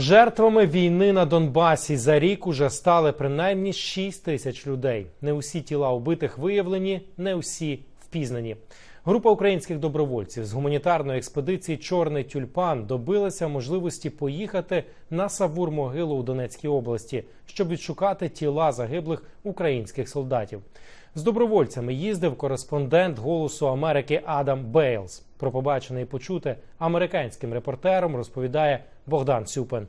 Жертвами війни на Донбасі за рік уже стали принаймні 6 тисяч людей. Не усі тіла убитих виявлені, не усі впізнані. Група українських добровольців з гуманітарної експедиції Чорний тюльпан добилася можливості поїхати на Савур могилу у Донецькій області, щоб відшукати тіла загиблих українських солдатів. З добровольцями їздив кореспондент Голосу Америки Адам Бейлс. Про побачене і почуте американським репортером розповідає Богдан Сюпен.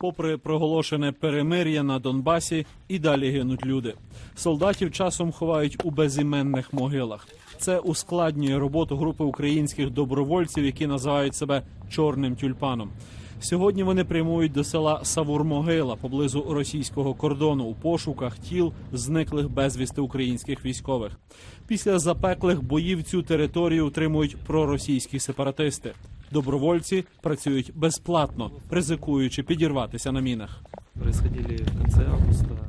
Попри проголошене перемир'я на Донбасі, і далі гинуть люди. Солдатів часом ховають у безіменних могилах. Це ускладнює роботу групи українських добровольців, які називають себе чорним тюльпаном. Сьогодні вони прямують до села Савур-Могила поблизу російського кордону у пошуках тіл зниклих безвісти українських військових. Після запеклих боїв цю територію утримують проросійські сепаратисти. Добровольці працюють безплатно, ризикуючи підірватися на мінах.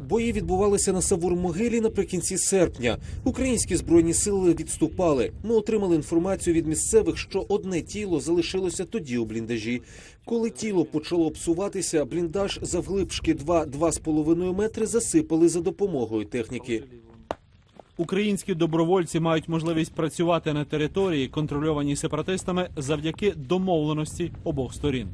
Бої відбувалися на Савур-Могилі наприкінці серпня. Українські збройні сили відступали. Ми отримали інформацію від місцевих, що одне тіло залишилося тоді у бліндажі. Коли тіло почало псуватися, бліндаж завглибшки 2-2,5 метри засипали за допомогою техніки. Українські добровольці мають можливість працювати на території, контрольованій сепаратистами, завдяки домовленості обох сторін.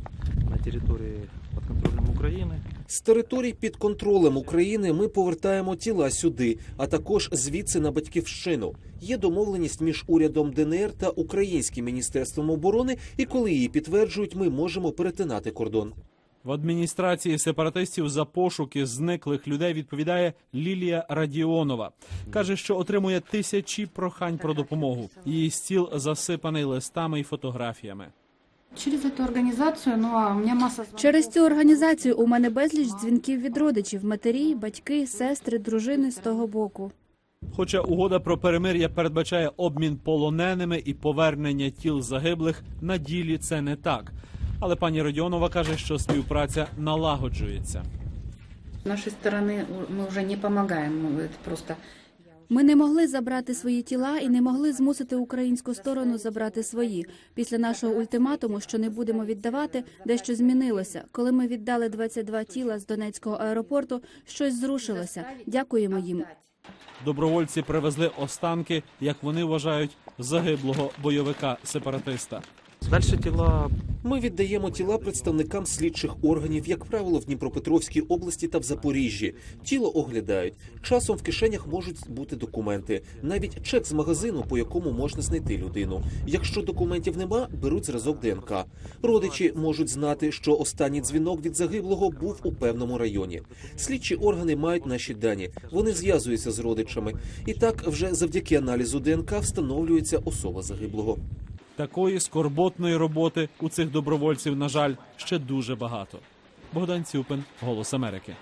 на территории под контролем Украины. З територій під контролем України ми повертаємо тіла сюди, а також звідси на батьківщину. Є домовленість між урядом ДНР та Українським міністерством оборони, і коли її підтверджують, ми можемо перетинати кордон. В адміністрації сепаратистів за пошуки зниклих людей відповідає Лілія Радіонова. каже, що отримує тисячі прохань про допомогу. Її стіл засипаний листами і фотографіями. Через эту организацию, ну а у масса звонков. Через цю організацію у мене безліч дзвінків від родичів, матері, батьки, сестри, дружини з того боку. Хоча угода про перемир'я передбачає обмін полоненими і повернення тіл загиблих, на ділі це не так. Але пані Радіонова каже, що співпраця налагоджується. С нашей стороны у- мы уже не помогаем, ну, это просто Ми не могли забрати свої тіла і не могли змусити українську сторону забрати свої. Після нашого ультиматуму, що не будемо віддавати, дещо змінилося. Коли ми віддали 22 тіла з Донецького аеропорту, щось зрушилося. Дякуємо їм. Добровольці привезли останки, як вони вважають, загиблого бойовика сепаратиста. Дальше тела Ми віддаємо тіла представникам слідчих органів, як правило, в Дніпропетровській області та в Запоріжжі. Тіло оглядають. Часом в кишенях можуть бути документи, навіть чек з магазину, по якому можна знайти людину. Якщо документів нема, беруть зразок ДНК. Родичі можуть знати, що останній дзвінок від загиблого був у певному районі. Слідчі органи мають наші дані. Вони зв'язуються з родичами. І так, вже завдяки аналізу ДНК встановлюється особа загиблого. Такої скорботної роботи у цих добровольців, на жаль, ще дуже багато. Богдан Цюпин, Голос Америки.